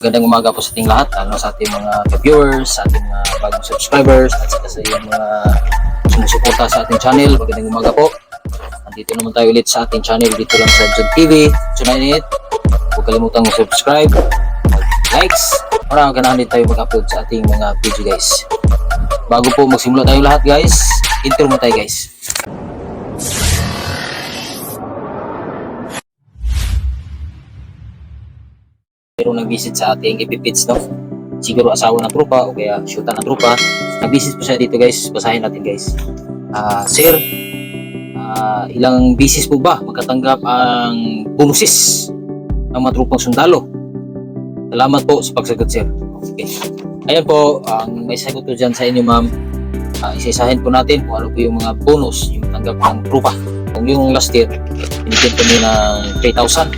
Gandang umaga po sa ating lahat, ano, sa ating mga viewers, sa ating mga bagong subscribers, at saka sa iyong mga sumusuporta sa ating channel. Magandang umaga po. Nandito naman tayo ulit sa ating channel dito lang sa Jud TV. Tonight, huwag kalimutang subscribe, likes, para ganahan din tayo mag-upload sa ating mga video guys. Bago po magsimula tayo lahat guys, intro mo tayo guys. Pero nag-visit sa ating ipipits no? Siguro asawa ng trupa o kaya shoota ng trupa. Nag-visit po siya dito guys. Basahin natin guys. Ah, sir, ah, ilang bisis po ba magkatanggap ang bonuses ng mga trupang sundalo? Salamat po sa pagsagot sir. Okay. Ayan po, ang may sagot ko dyan sa inyo ma'am. Uh, isa-isahin po natin kung ano po yung mga bonus yung tanggap ng trupa. Kung yung last year, binigyan kami ng 3,000.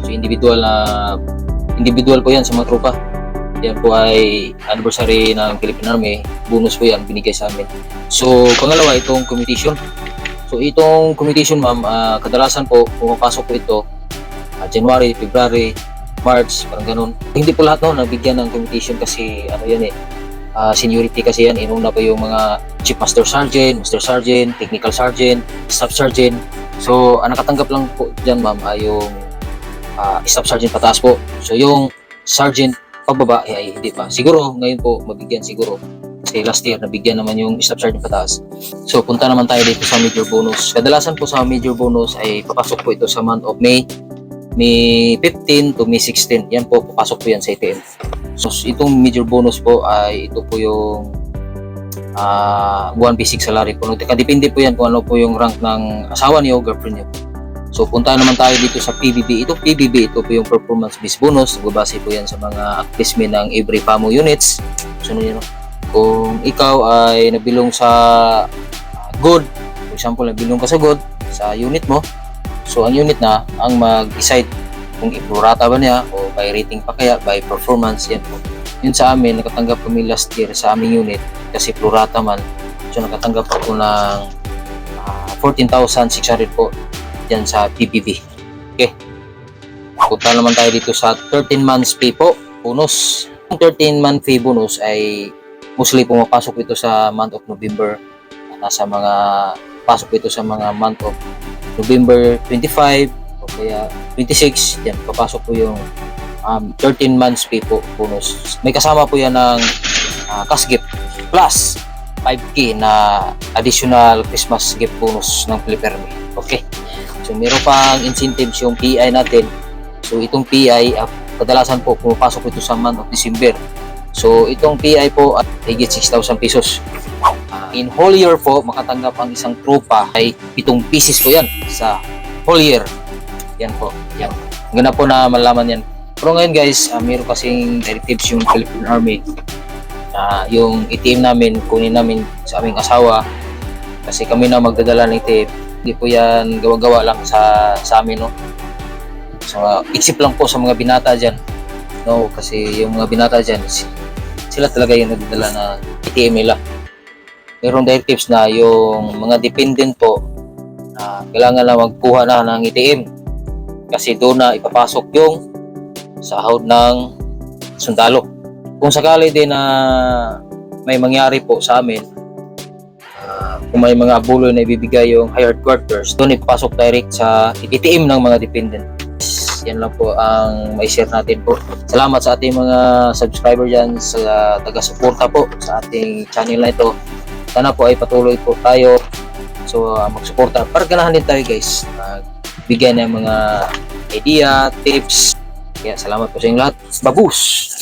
So individual na individual po yan sa mga tropa. Yan po ay anniversary ng Philippine Army. Bonus po yan, binigay sa amin. So, pangalawa, itong commutation. So, itong commutation, ma'am, ah, kadalasan po, pumapasok po ito ah, January, February, March, parang ganun. Hindi po lahat no, nabigyan ng commutation kasi ano yan eh, ah, seniority kasi yan. Inuna pa yung mga Chief Master Sergeant, Master Sergeant, Technical Sergeant, Staff Sergeant. So, ang nakatanggap lang po dyan, ma'am, ay yung ah, Staff Sergeant pataas po. So, yung Sergeant pababa eh, ay hindi pa. Siguro, ngayon po, mabigyan siguro. Kasi last year, nabigyan naman yung Staff Sergeant pataas. So, punta naman tayo dito sa major bonus. Kadalasan po sa major bonus ay papasok po ito sa month of May. May 15 to May 16. Yan po, papasok po yan sa ATM. So, itong major bonus po ay ito po yung ah buwan basic salary po. Depende po yan kung ano po yung rank ng asawa niyo, girlfriend niyo. So punta naman tayo dito sa PBB. Ito PBB, ito po yung performance based bonus. Nagbabase po yan sa mga accomplishment ng every PAMO units. So yun, kung ikaw ay nabilong sa good, for example, nabilong ka sa good sa unit mo, so ang unit na ang mag-decide kung iprorata ba niya o by rating pa kaya, by performance, yan po. Yun sa amin, nakatanggap kami last year sa aming unit kasi prorata man. So nakatanggap ako ng ah, 14,600 po dyan sa PPB. Okay. Punta naman tayo dito sa 13 months pay po, bonus. Ang 13 month pay bonus ay mostly pumapasok ito sa month of November. Nasa mga, pasok ito sa mga month of November 25 o kaya 26. Yan, papasok po yung um, 13 months pay po bonus. May kasama po yan ng uh, cash gift plus 5K na additional Christmas gift bonus ng Philippine Army. Okay. So meron pang incentives yung PI natin. So itong PI, ah, kadalasan po pumapasok ito sa month of December. So itong PI po at higit 6,000 pesos. Ah, in whole year po, makatanggap ang isang tropa ay 7 pieces po yan sa whole year. Yan po. Yan. Ganda po na malaman yan. Pero ngayon guys, uh, meron kasing directives yung Philippine Army. Ah, yung ATM namin, kunin namin sa aming asawa. Kasi kami na magdadala ng ATM hindi po yan gawa-gawa lang sa, sa amin, no? So, isip lang po sa mga binata dyan. No, kasi yung mga binata dyan, si- sila talaga yung nagdadala na ATM nila. Mayroong directives na yung mga dependent po na kailangan na magkuha na ng ATM kasi doon na ipapasok yung sahod ng sundalo. Kung sakali din na may mangyari po sa amin, Kung may mga abuloy na ibibigay yung hired quarters, doon ipapasok direct sa ATM ng mga dependent. Yan lang po ang may share natin po. Salamat sa ating mga subscriber dyan, sa taga-suporta po sa ating channel na ito. Sana po ay patuloy po tayo. So, uh, magsuporta. Para ganahan din tayo guys. Uh, bigyan ng mga idea, tips. Kaya salamat po sa inyong lahat. Babus!